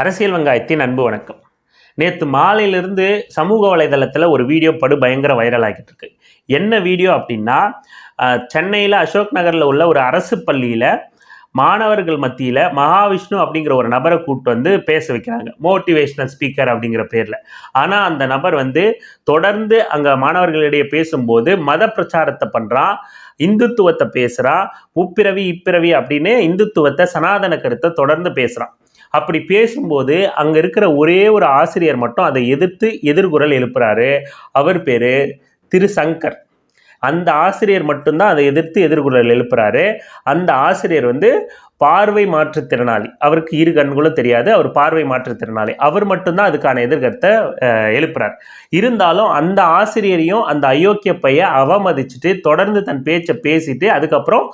அரசியல் வெங்காயத்தின் அன்பு வணக்கம். நேற்று மாலையிலிருந்து சமூக வலைதளத்தில் ஒரு வீடியோ படு பயங்கர வைரல் ஆகிட்டு இருக்கு. என்ன வீடியோ அப்படின்னா சென்னையில் அசோக் நகரில் உள்ள ஒரு அரசு பள்ளியில் மாணவர்கள் மத்தியில் மகாவிஷ்ணு அப்படிங்கிற ஒரு நபரை கூப்பிட்டு வந்து பேச வைக்கிறாங்க. மோட்டிவேஷனல் ஸ்பீக்கர் அப்படிங்கிற பேரில். ஆனால் அந்த நபர் வந்து தொடர்ந்து அங்கே மாணவர்களிடையே பேசும்போது மத பிரச்சாரத்தை பண்ணுறான் இந்துத்துவத்தை பேசுகிறான் உப்பிரவி இப்பிறவி அப்படின்னு இந்துத்துவத்தை சனாதன கருத்தை தொடர்ந்து பேசுகிறான் அப்படி பேசும்போது அங்கே இருக்கிற ஒரே ஒரு ஆசிரியர் மட்டும் அதை எதிர்த்து எதிர்குரல் எழுப்புறாரு. அவர் பேர் திரு சங்கர் அந்த ஆசிரியர் மட்டும்தான் அதை எதிர்த்து எதிர்குரல் எழுப்புறாரு. அந்த ஆசிரியர் வந்து பார்வை மாற்றுத்திறனாளி அவருக்கு இரு கண்களும் தெரியாது. அவர் பார்வை மாற்றுத்திறனாளி அவர் மட்டும்தான் அதுக்கான எதிர்கருத்தை எழுப்புறார். இருந்தாலும் அந்த ஆசிரியரையும் அந்த அயோக்கிய பைய அவமதிச்சுட்டு தொடர்ந்து தன் பேச்சை பேசிட்டு அதுக்கப்புறம்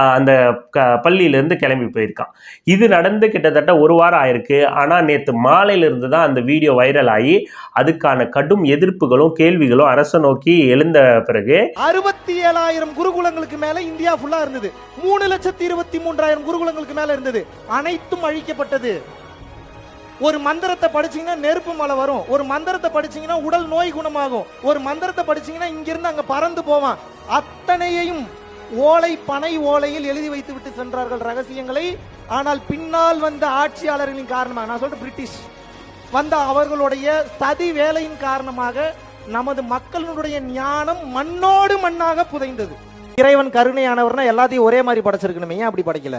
அந்த க பள்ளியிலேருந்து கிளம்பி போயிருக்கான். இது நடந்து கிட்டத்தட்ட ஒரு வாரம் ஆயிருக்கு. ஆனால் நேற்று மாலையிலிருந்து தான் அந்த வீடியோ வைரல் ஆகி அதுக்கான கடும் எதிர்ப்புகளும் கேள்விகளும் அரசை நோக்கி எழுந்த பிறகு அறுபத்தி ஏழாயிரம் குருகுலங்களுக்கு மேல இந்தியா ஃபுல்லா இருந்தது. மூணு லட்சத்தி இருபத்தி மூன்றாயிரம் குருகுலங்களுக்கு மேல இருந்தது. அனைத்தும் அழிக்கப்பட்டது. ஒரு மந்திரத்தை படிச்சீங்கன்னா நெருப்பு மலை வரும். ஒரு மந்திரத்தை படிச்சீங்கன்னா உடல் நோய் குணமாகும். ஒரு மந்திரத்தை படிச்சீங்கன்னா இங்கிருந்து அங்க பறந்து போவான். அத்தனையையும் ஓலை பனை ஓலையில் எழுதி வைத்து விட்டு சென்றார்கள் ரகசியங்களை. ஆனால் பின்னால் வந்த ஆட்சியாளர்களின் காரணமாக நான் சொல்றேன் பிரிட்டிஷ் வந்த அவர்களுடைய சதி வேலையின் காரணமாக நமது மக்களுடைய ஞானம் மண்ணோடு மண்ணாக புதைந்தது. இறைவன் கருணையானவர்னா எல்லாத்தையும் ஒரே மாதிரி படைச்சிருக்கணுமே ஏன் அப்படி படைக்கல?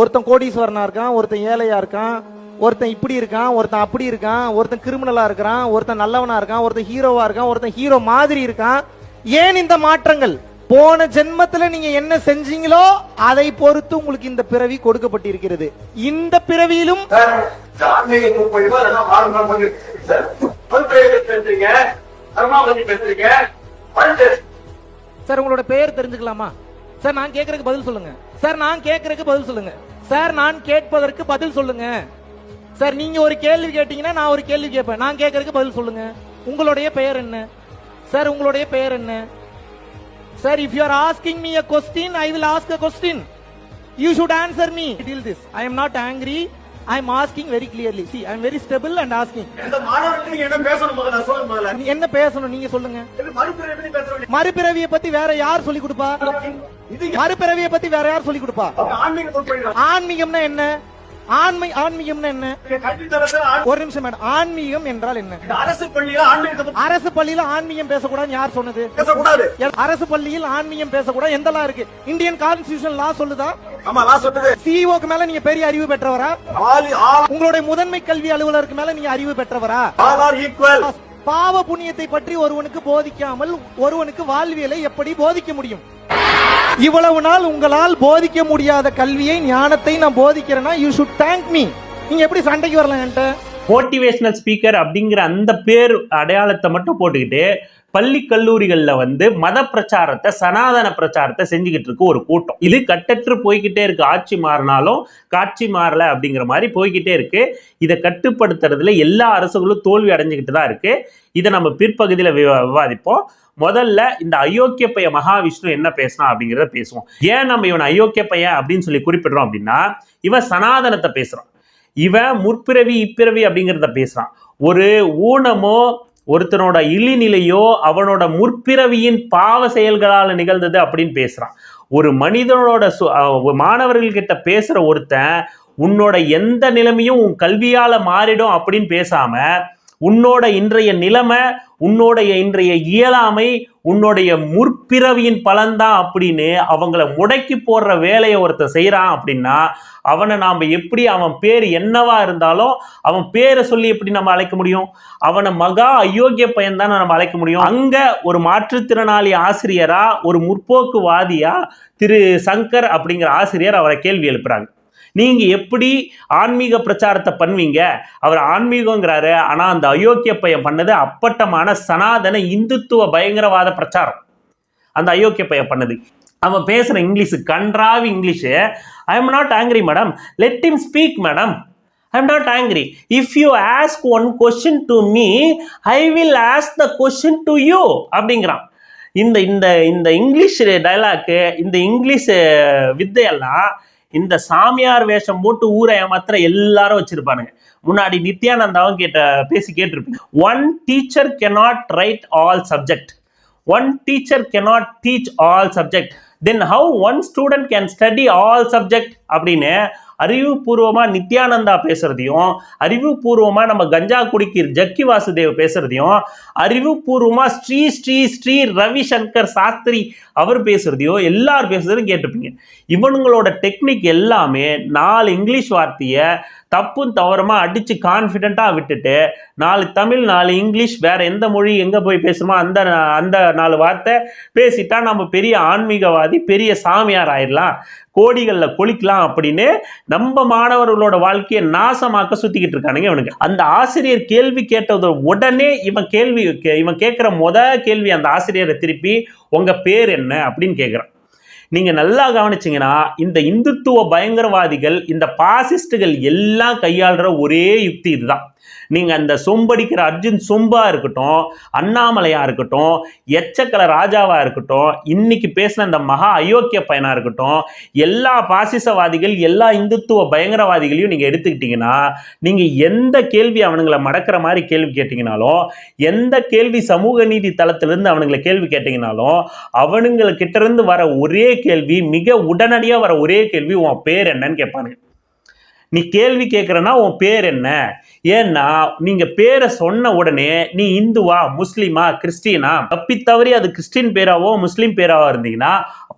ஒருத்தன் கோடீஸ்வரனா இருக்கான் ஒருத்தன் ஏழையா இருக்கான் ஒருத்தன் இப்படி இருக்கான் ஒருத்தன் அப்படி இருக்கான் ஒருத்தன் கிரிமினலா இருக்கான் ஒருத்தன் நல்லவனா இருக்கான் ஒருத்தன் ஹீரோவா இருக்கான் ஒருத்தன் ஹீரோ மாதிரி இருக்கான். ஏன் இந்த மாற்றங்கள்? போன ஜென்மத்துல நீங்க என்ன செஞ்சீங்களோ அதை பொறுத்து உங்களுக்கு இந்த பிறவி கொடுக்கப்பட்டிருக்கிறது. இந்த பிறவியிலும் சார் உங்களோட பெயர் தெரிஞ்சுக்கலாமா? சார் நான் கேட்கறதுக்கு பதில் சொல்லுங்க. சார் நான் கேட்கறதுக்கு பதில் சொல்லுங்க. சார் நான் கேட்பதற்கு பதில் சொல்லுங்க. சார் நீங்க ஒரு கேள்வி கேட்டீங்கன்னா நான் ஒரு கேள்வி கேட்பேன். நான் கேட்கறதுக்கு பதில் சொல்லுங்க. உங்களுடைய பெயர் என்ன? சார் உங்களுடைய பெயர் என்ன? Sir if you are asking me a question I will ask a answer me deal this I am not angry I am asking very clearly see I am very stable and asking இந்த மாணவர்கள் நீங்க என்ன பேசணும் நீங்க சொல்லுங்க. மறுபிறவியை பத்தி வேற யார் சொல்லி கொடுப்பா? மறுபிறவியை பத்தி வேற யார் சொல்லி கொடுப்பா? ஆன்மீகம்னா என்ன? ஆன்மை ஆன்மீகம்னா என்ன? ஒரு நிமிஷம் மேடம். ஆன்மீகம் என்றால் என்ன? அரசு பள்ளியில பத்தி அரசு பள்ளியில ஆன்மீகம் பேசக்கூடாதுன்னு யார் சொன்னது? பேசக்கூடாது. அரசு பள்ளியில் ஆன்மீகம் பேசக்கூடாது. எந்த லா இருக்கு? இந்தியன் கான்ஸ்டிடியூஷன் லா சொல்லுதா? சொன்னது சிஇஓக்கு மேல நீங்க பெரிய அறிவு பெற்றவரா? உங்களுடைய முதன்மை கல்வி அலுவலருக்கு மேல நீங்க அறிவு பெற்றவரா? பாவ புண்ணியத்தை பற்றி ஒருவனுக்கு போதிக்காமல் ஒருவனுக்கு வாழ்வியலை எப்படி போதிக்க முடியும்? இவ்வளவு நாள் உங்களால் போதிக்க முடியாத கல்வியை ஞானத்தை நான் போதிக்கிறேன்னா யூ ஷுட் தேங்க் மீ நீங்க எப்படி சண்டைக்கு வரலாம் என்கிட்ட? மோட்டிவேஷனல் ஸ்பீக்கர் அப்படிங்கிற அந்த பேர் அடையாளத்தை மட்டும் போட்டுக்கிட்டு பள்ளி கல்லூரிகளில் வந்து மத பிரச்சாரத்தை சனாதன பிரச்சாரத்தை செஞ்சுக்கிட்டு இருக்கு ஒரு கூட்டம். இது கட்டற்று போய்கிட்டே இருக்கு. ஆட்சி மாறினாலும் காட்சி மாறல அப்படிங்கிற மாதிரி போய்கிட்டே இருக்கு. இதை கட்டுப்படுத்துறதுல எல்லா அரசுகளும் தோல்வி அடைஞ்சுக்கிட்டு தான் இருக்கு. இதை நம்ம பிற்பகுதியில் விவாதிப்போம். முதல்ல இந்த அயோக்கிய பைய மகாவிஷ்ணு என்ன பேசினா அப்படிங்கிறத பேசுவோம். ஏன் நம்ம இவன் அயோக்கிய பையன் அப்படின்னு சொல்லி குறிப்பிடுறோம் அப்படின்னா இவன் சனாதனத்தை பேசுறான். இவன் முற்பிறவி இப்பிறவி அப்படிங்கிறத பேசுறான். ஒரு ஊனமோ ஒருத்தனோட இழிநிலையோ அவனோட முற்பிறவியின் பாவ செயல்களால் நிகழ்ந்தது அப்படின்னு பேசுகிறான் ஒரு மனிதனோட சு- மாணவர்கள்கிட்ட பேசுகிற ஒருத்தன் உன்னோட எந்த நிலைமையும் உன் கல்வியால் மாறிடும் அப்படின்னு பேசாமல் உன்னோட இன்றைய நிலைமை உன்னோடைய இன்றைய இயலாமை உன்னுடைய முற்பிறவியின் பலன்தான் அப்படின்னு அவங்கள முடக்கி போடுற வேலையை ஒருத்தன் செய்கிறான் அப்படின்னா அவனை நாம் எப்படி அவன் பேர் என்னவா இருந்தாலும் அவன் பேரை சொல்லி எப்படி நம்ம அழைக்க முடியும்? அவனை மகா அயோக்கிய பையன் தான் நம்ம அழைக்க முடியும்? அங்கே ஒரு மாற்றுத்திறனாளி ஆசிரியரா ஒரு முற்போக்குவாதியா திரு சங்கர் அப்படிங்கிற ஆசிரியர் அவரை கேள்வி எழுப்புறாங்க. நீங்கள் எப்படி ஆன்மீக பிரச்சாரத்தை பண்ணுவீங்க? அவர் ஆன்மீகங்கிறாரு. ஆனால் அந்த அயோக்கிய பையன் பண்ணது அப்பட்டமான சனாதன இந்துத்துவ பயங்கரவாத பிரச்சாரம். அந்த அயோக்கிய பையன் பண்ணது. அவன் பேசுகிற English கன்றாவி English. I am not angry madam let him speak madam I am not angry if you ask one question to me I will ask the question to you அப்படிங்கிறான். இந்த இந்த இந்த இங்கிலீஷ் டைலாக்கு இந்த English வித்தையெல்லாம் இந்த சாமியார் வேஷம் போட்டு ஊரை ஏமாத்துற எல்லாரும் வச்சிருப்பானுங்க. முன்னாடி நித்யானந்தாவும் கேட்ட பேசி கேட்டிருப்பீங்க. One teacher cannot write all subject one teacher cannot teach all subject then how one student can study all subject அப்படின்னு அறிவுபூர்வமாக நித்யானந்தா பேசுகிறதையும் அறிவுபூர்வமாக நம்ம கஞ்சா குடிக்கிற ஜக்கி வாசுதேவ் பேசுறதையும் அறிவுபூர்வமாக ஸ்ரீ ஸ்ரீ ஸ்ரீ ரவிசங்கர் சாஸ்திரி அவர் பேசுகிறதையோ எல்லாரும் பேசுறதையும் கேட்டிருப்பீங்க. இவனுங்களோட டெக்னிக் எல்லாமே நாலு இங்கிலீஷ் வார்த்தையை தப்பும் தவறமாக அடித்து கான்ஃபிடெண்ட்டாக விட்டுட்டு நாலு தமிழ் நாலு இங்கிலீஷ் வேறு எந்த மொழி எங்கே போய் பேசுமோ அந்த அந்த நாலு வார்த்தை பேசிட்டா நம்ம பெரிய ஆன்மீகவாதி பெரிய சாமியார் ஆயிடலாம் கோடிகளில் கொளிக்கலாம் அப்படின்னு நம்ம மாணவர்களோட வாழ்க்கையை நாசமாக்க சுத்திக்கிட்டு இருக்கானுங்க இவனுக்கு அந்த ஆசிரியர் கேள்வி கேட்டது உடனே இவன் கேள்வி கே- இவன் கேட்குற முத கேள்வி அந்த ஆசிரியரை திருப்பி உங்க பேர் என்ன? அப்படின்னு கேட்குறான் நீங்க நல்லா கவனிச்சிங்கன்னா இந்த இந்துத்துவ பயங்கரவாதிகள் இந்த பாசிஸ்டுகள் எல்லாம் கையாளுற ஒரே யுக்தி இதுதான். நீங்கள் அந்த சொம்படிக்கிற அர்ஜுன் சொம்பாக இருக்கட்டும் அண்ணாமலையாக இருக்கட்டும் எச்சக்கல ராஜாவாக இருக்கட்டும் இன்னைக்கு பேசின அந்த மகா அயோக்கிய பயனாக இருக்கட்டும் எல்லா பாசிசவாதிகள் எல்லா இந்துத்துவ பயங்கரவாதிகளையும் நீங்கள் எடுத்துக்கிட்டீங்கன்னா நீங்கள் எந்த கேள்வி அவனுங்களை மடக்கிற மாதிரி கேள்வி கேட்டிங்கனாலும் எந்த கேள்வி சமூக நீதி தளத்திலிருந்து அவனுங்களை கேள்வி கேட்டிங்கனாலும் அவனுங்கக்கிட்ட இருந்து வர ஒரே கேள்வி மிக உடனடியாக வர ஒரே கேள்வி உன் பேர் என்னன்னு கேட்பானுங்க. நீ கேள்வி கேட்குறனா உன் பேர் என்ன? ஏன்னா நீங்கள் பேரை சொன்ன உடனே நீ இந்துவா முஸ்லீமா கிறிஸ்டினா தப்பி தவறி அது கிறிஸ்டின் பேராவோ முஸ்லீம் பேராவோ இருந்தீங்கன்னா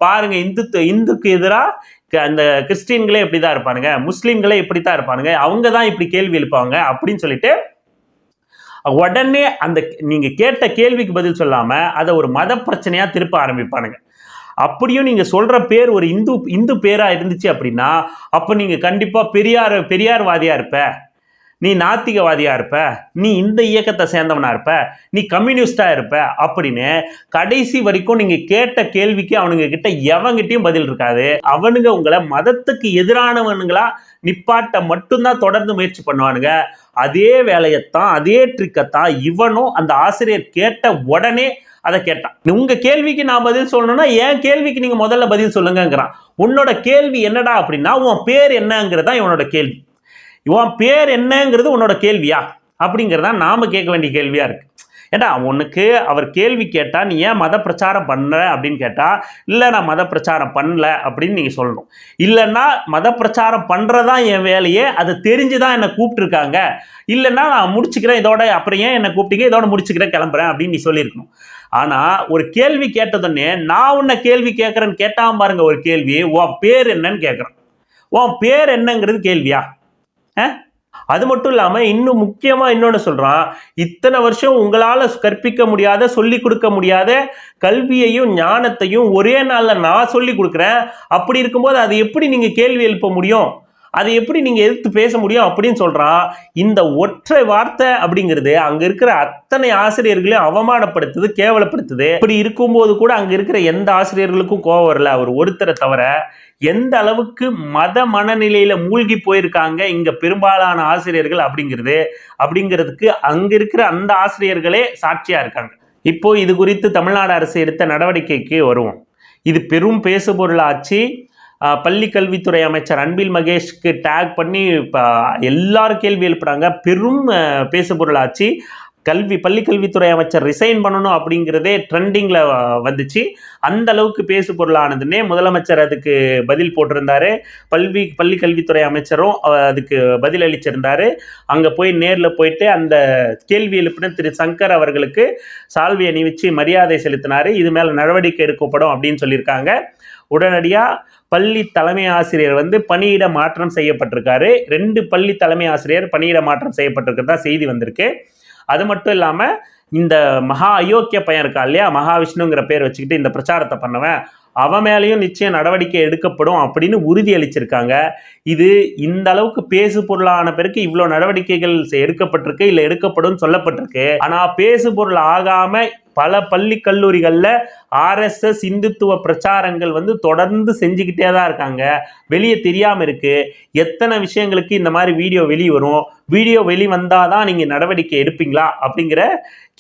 பாருங்க இந்து இந்துக்கு எதிராக அந்த கிறிஸ்டின்களே இப்படி தான் இருப்பானுங்க. முஸ்லீம்களே இப்படி தான் இருப்பானுங்க. அவங்க தான் இப்படி கேள்வி எழுப்பாங்க அப்படின்னு சொல்லிட்டு உடனே அந்த நீங்கள் கேட்ட கேள்விக்கு பதில் சொல்லாமல் அதை ஒரு மத பிரச்சனையாக திருப்ப ஆரம்பிப்பானுங்க. அப்படியும் நீங்க சொல்ற பேர் ஒரு இந்து இந்து பேரா இருந்துச்சு அப்படின்னா அப்ப நீங்க கண்டிப்பா பெரியார் பெரியார்வாதியா இருப்ப. நீ நாத்திகவாதியா இருப்ப. நீ இந்த இயக்கத்தை சேர்ந்தவனா இருப்ப. நீ கம்யூனிஸ்டா இருப்ப அப்படின்னு கடைசி வரைக்கும் நீங்க கேட்ட கேள்விக்கு அவனுங்க கிட்ட எவங்கிட்டையும் பதில் இருக்காது. அவனுங்க உங்களை மதத்துக்கு எதிரானவனுங்களா நிப்பாட்ட மட்டும்தான் தொடர்ந்து முயற்சி பண்ணுவானுங்க. அதே வேலையைத்தான் அதே ட்ரிக்கைத்தான் இவனும் அந்த ஆசிரியர் கேட்ட உடனே அதை கேட்டான். உங்க கேள்விக்கு நான் பதில் சொல்லணும்னா என் கேள்விக்கு நீங்க முதல்ல பதில் சொல்லுங்கங்கிறான். உன்னோட கேள்வி என்னடா அப்படின்னா உன் பேர் என்னங்கிறது தான் இவனோட கேள்வி. உன் பேர் என்னங்கிறது உன்னோட கேள்வியா? அப்படிங்கிறதா நாம கேட்க வேண்டிய கேள்வியா இருக்கு. ஏன்டா உனக்கு அவர் கேள்வி கேட்டால் நீ ஏன் மத பிரச்சாரம் பண்ணல அப்படின்னு கேட்டால் இல்லை நான் மத பிரச்சாரம் பண்ணல அப்படின்னு நீங்கள் சொல்லணும். இல்லைன்னா மத பிரச்சாரம் பண்ணுறதான் என் வேலையே அது தெரிஞ்சுதான் என்னை கூப்பிட்டுருக்காங்க. இல்லைன்னா நான் முடிச்சுக்கிறேன் இதோட அப்புறம் ஏன் என்னை கூப்பிட்டீங்க இதோட முடிச்சுக்கிறேன் கிளம்புறேன் அப்படின்னு நீ சொல்லியிருக்கணும். ஆனா ஒரு கேள்வி கேட்டதுன்னே நான் உன்னை கேள்வி கேட்கறேன்னு கேட்டான் பாருங்க ஒரு கேள்வி. உன் பேர் என்னன்னு கேட்குறேன். உன் பேர் என்னங்கிறது கேள்வியா? அது மட்டும் இல்லாமல் இன்னும் முக்கியமாக இன்னொன்று சொல்கிறான் இத்தனை வருஷம் உங்களால் கற்பிக்க முடியாத சொல்லி கொடுக்க முடியாத கல்வியையும் ஞானத்தையும் ஒரே நாளில் நான் சொல்லி கொடுக்குறேன். அப்படி இருக்கும்போது அது எப்படி நீங்கள் கேள்வி எழுப்ப முடியும்? அதை எப்படி நீங்க எதிர்த்து பேச முடியும் அப்படின்னு சொல்றான் இந்த ஒற்றை வார்த்தை அப்படிங்கிறது அங்க இருக்கிற அத்தனை ஆசிரியர்களையும் அவமானப்படுத்துது கேவலப்படுத்துது. இப்படி இருக்கும்போது கூட அங்க இருக்கிற எந்த ஆசிரியர்களுக்கும் கோவம் வரல. அவர் ஒருத்தரை தவிர எந்த அளவுக்கு மத மனநிலையில மூழ்கி போயிருக்காங்க இங்க பெரும்பாலான ஆசிரியர்கள் அப்படிங்கிறது அப்படிங்கிறதுக்கு அங்க இருக்கிற அந்த ஆசிரியர்களே சாட்சியா இருக்காங்க. இப்போ இது குறித்து தமிழ்நாடு அரசு எடுத்த நடவடிக்கைக்கு வருவோம். இது பெரும் பேசுபொருளாச்சு. பள்ளி கல்வித்துறை அமைச்சர் அன்பில் மகேஷ்க்கு டேக் பண்ணி இப்போ எல்லாரும் கேள்வி எழுப்புறாங்க. பெரும் பேசுபொருளாச்சு. கல்வி பள்ளி கல்வித்துறை அமைச்சர் ரிசைன் பண்ணணும் அப்படிங்கிறதே ட்ரெண்டிங்கில் வந்துச்சு. அந்த அளவுக்கு பேசு பொருளானதுன்னே முதலமைச்சர் அதுக்கு பதில் போட்டிருந்தாரு. பல்வி பள்ளி கல்வித்துறை அமைச்சரும் அதுக்கு பதில் அளிச்சிருந்தார். அங்கே போய் நேரில் போயிட்டு அந்த கேள்வி எழுப்பின திரு சங்கர் அவர்களுக்கு சால்வி அணிவிச்சு மரியாதை செலுத்தினார். இது மேலே நடவடிக்கை எடுக்கப்படும் அப்படின்னு சொல்லியிருக்காங்க. உடனடியாக பள்ளி தலைமை ஆசிரியர் வந்து பணியிட மாற்றம் செய்யப்பட்டிருக்காரு. ரெண்டு பள்ளி தலைமை ஆசிரியர் பணியிட மாற்றம் செய்யப்பட்டிருக்கிறதா செய்தி வந்திருக்கு. அது மட்டும் இல்லாமல் இந்த மகா அயோக்கிய பையன் இருக்கா இல்லையா? மகாவிஷ்ணுங்கிற பேர் வச்சுக்கிட்டு இந்த பிரச்சாரத்தை பண்ணவன். அவன் மேலேயும் நிச்சயம் நடவடிக்கை எடுக்கப்படும் அப்படின்னு உறுதி அளிச்சிருக்காங்க இது இந்த அளவுக்கு பேசு பொருளான பிறகு இவ்வளோ நடவடிக்கைகள் எடுக்கப்பட்டிருக்கு இல்லை எடுக்கப்படும் சொல்லப்பட்டிருக்கு. ஆனால் பேசு பொருள் ஆகாமல் பல பள்ளி கல்லூரிகளில் ஆர்எஸ்எஸ் இந்துத்துவ பிரச்சாரங்கள் வந்து தொடர்ந்து செஞ்சுக்கிட்டே தான் இருக்காங்க. வெளியே தெரியாமல் இருக்குது எத்தனை விஷயங்களுக்கு இந்த மாதிரி வீடியோ வெளியே வரும்? வீடியோ வெளி வந்தால் தான் நீங்கள் நடவடிக்கை எடுப்பீங்களா? அப்படிங்கிற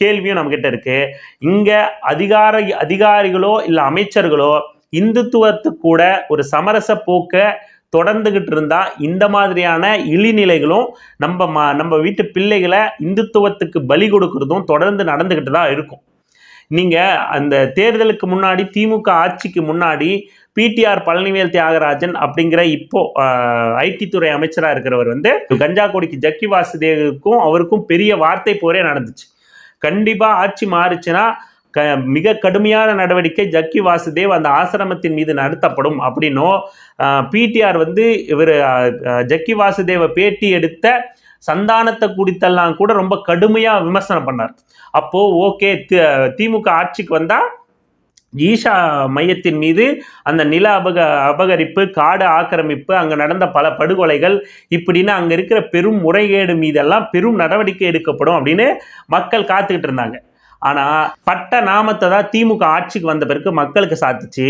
கேள்வியும் நம்மக்கிட்ட இருக்குது இங்கே அதிகார அதிகாரிகளோ இல்லை அமைச்சர்களோ இந்துத்துவத்துக்கு கூட ஒரு சமரச போக்கை தொடர்ந்துகிட்டு இருந்தா இந்த மாதிரியான இழிநிலைகளும் நம்ம ம நம்ம வீட்டு பிள்ளைகளை இந்துத்துவத்துக்கு பலி கொடுக்கறதும் தொடர்ந்து நடந்துகிட்டு தான் இருக்கும். நீங்கள் அந்த தேர்தலுக்கு முன்னாடி திமுக ஆட்சிக்கு முன்னாடி பிடிஆர் பழனிவேல் தியாகராஜன் அப்படிங்கிற இப்போ ஐடி துறை அமைச்சராக இருக்கிறவர் வந்து கஞ்சா கொடிக்கு ஜக்கி வாசுதேவுக்கும் அவருக்கும் பெரிய வார்த்தை போரே நடந்துச்சு. கண்டிப்பாக ஆட்சி மாறுச்சுன்னா க மிக கடுமையான நடவடிக்கை ஜக்கி வாசுதேவ் அந்த ஆசிரமத்தின் மீது நடத்தப்படும் அப்படின்னும் பிடிஆர் வந்து இவர் ஜக்கி வாசுதேவை பேட்டி எடுத்த சந்தானத்தை குடித்தெல்லாம் கூட ரொம்ப கடுமையாக விமர்சனம் பண்ணார். அப்போது ஓகே திமுக ஆட்சிக்கு வந்தால் ஈஷா மையத்தின் மீது அந்த நில அபக அபகரிப்பு காடு ஆக்கிரமிப்பு அங்கே நடந்த பல படுகொலைகள் இப்படின்னு அங்கே இருக்கிற பெரும் முறைகேடு மீதெல்லாம் பெரும் நடவடிக்கை எடுக்கப்படும் அப்படின்னு மக்கள் காத்துக்கிட்டு இருந்தாங்க. ஆனால் பட்ட நாமத்தை தான் திமுக ஆட்சிக்கு வந்த பிறகு மக்களுக்கு சாத்திச்சு.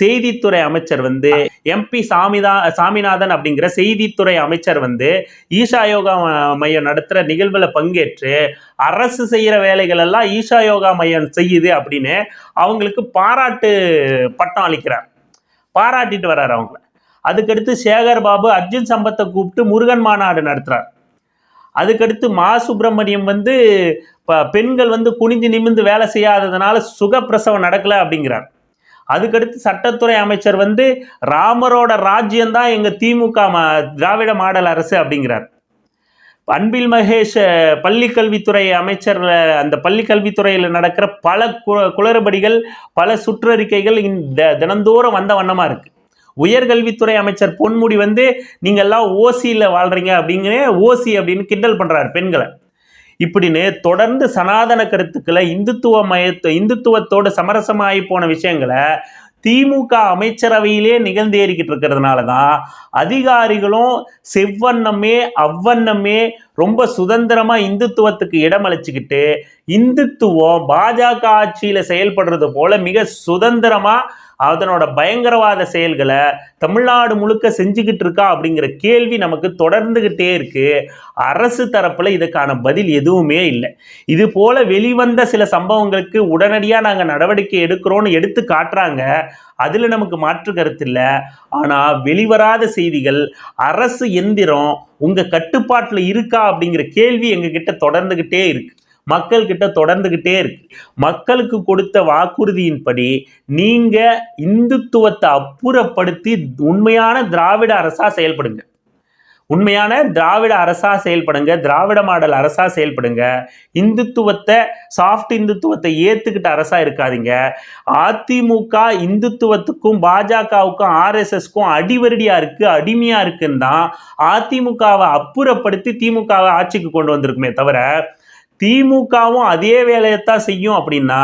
செய்தித்துறை அமைச்சர் வந்து எம்பி சாமிதா சாமிநாதன் அப்படிங்கிற செய்தித்துறை அமைச்சர் வந்து ஈஷா யோகா மையம் நடத்துகிற நிகழ்வில் பங்கேற்று அரசு செய்கிற வேலைகள் எல்லாம் ஈஷா யோகா மையம் செய்யுது அப்படின்னு அவங்களுக்கு பாராட்டு பட்டம் அளிக்கிறார். பாராட்டிட்டு வர்றாரு அவங்கள. அதுக்கடுத்து சேகர் பாபு அர்ஜுன் சம்பத்தை கூப்பிட்டு முருகன் மாநாடு நடத்துகிறார் அதுக்கடுத்து மா சுப்பிரமணியம் வந்து ப- பெண்கள் வந்து குனிஞ்சு நிமிந்து வேலை செய்யாததுனால சுகப்பிரசவம் நடக்கல அப்படிங்கிறார். அதுக்கடுத்து சட்டத்துறை அமைச்சர் வந்து ராமரோட ராஜ்யம்தான் எங்கள் திமுக திராவிட மாடல் அரசு அப்படிங்கிறார். அன்பில் மகேஷ் பள்ளிக்கல்வித்துறை பள்ளிக் கல்வித்துறை அமைச்சர் அந்த பள்ளி கல்வித்துறையில் நடக்கிற பல கு- குளறுபடிகள் பல சுற்றறிக்கைகள் இந்த தினந்தோறும் வந்த வண்ணமாக இருக்குது உயர்கல்வித்துறை அமைச்சர் பொன்முடி வந்து நீங்க எல்லாம் ஓசியில் வாழ்கிறீங்க அப்படிங்கிற ஓசி அப்படின்னு கிண்டல் பண்ணுறார் பெண்களை. இப்படின்னு தொடர்ந்து சனாதன கருத்துக்களை இந்துத்துவ மயத்து இந்துத்துவத்தோடு சமரசமாகி போன விஷயங்களை திமுக அமைச்சரவையிலே நிகழ்ந்தேறிக்கிட்டு இருக்கிறதுனால தான் அதிகாரிகளும் செவ்வண்ணமே அவ்வண்ணமே ரொம்ப சுதந்திரமாக இந்துத்துவத்துக்கு இடமளிச்சுக்கிட்டு இந்துத்துவம் பாஜக ஆட்சியில் செயல்படுறது போல மிக சுதந்திரமாக அதனோட பயங்கரவாத செயல்களை தமிழ்நாடு முழுக்க செஞ்சுக்கிட்டு இருக்கா அப்படிங்கிற கேள்வி நமக்கு தொடர்ந்துகிட்டே இருக்கு. அரசு தரப்புல இதுக்கான பதில் எதுவுமே இல்லை. இது போல வெளிவந்த சில சம்பவங்களுக்கு உடனடியாக நாங்கள் நடவடிக்கை எடுக்கிறோம்னு எடுத்து காட்டுறாங்க. அதில் நமக்கு மாற்று கருத்து இல்லை. ஆனால் வெளிவராத செய்திகள் அரசு எந்திரம் உங்கள் கட்டுப்பாட்டில் இருக்கா அப்படிங்கிற கேள்வி எங்ககிட்ட தொடர்ந்துகிட்டே இருக்குது மக்கள் கிட்ட தொடர்ந்துகிட்டே இருக்கு. மக்களுக்கு கொடுத்த வாக்குறுதியின்படி நீங்க இந்துத்துவத்தை அப்புறப்படுத்தி உண்மையான திராவிட அரசா செயல்படுங்க. உண்மையான திராவிட அரசா செயல்படுங்க திராவிட மாடல் அரசா செயல்படுங்க. இந்துத்துவத்தை சாஃப்ட் இந்துத்துவத்தை ஏத்துக்கிட்ட அரசா இருக்காதீங்க. அதிமுக இந்துத்துவத்துக்கும் பாஜகவுக்கும் ஆர்எஸ்எஸ்க்கும் அடிவருடியா இருக்கு அடிமையா இருக்குன்னு தான் அதிமுகவை அப்புறப்படுத்தி திமுகவை ஆட்சிக்கு கொண்டு வந்திருக்குமே தவிர திமுகவும் அதே வேலையைத்தான் செய்யும் அப்படின்னா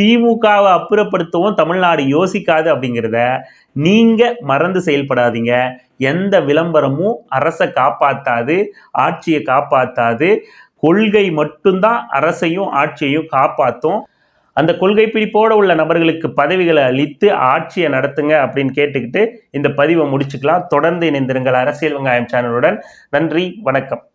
திமுகவை அப்புறப்படுத்தவும் தமிழ்நாடு யோசிக்காது அப்படிங்கிறத நீங்கள் மறந்து செயல்படாதீங்க. எந்த விளம்பரமும் அரசை காப்பாற்றாது ஆட்சியை காப்பாற்றாது கொள்கை மட்டும்தான் அரசையும் ஆட்சியையும் காப்பாற்றும் அந்த கொள்கை பிடிப்போடு உள்ள நபர்களுக்கு பதவிகளை அளித்து ஆட்சியை நடத்துங்க அப்படின்னு கேட்டுக்கிட்டு இந்த பதிவை முடிச்சுக்கலாம். தொடர்ந்து இணைந்திருங்கள் அரசியல் வெங்காயம் சேனலுடன். நன்றி வணக்கம்.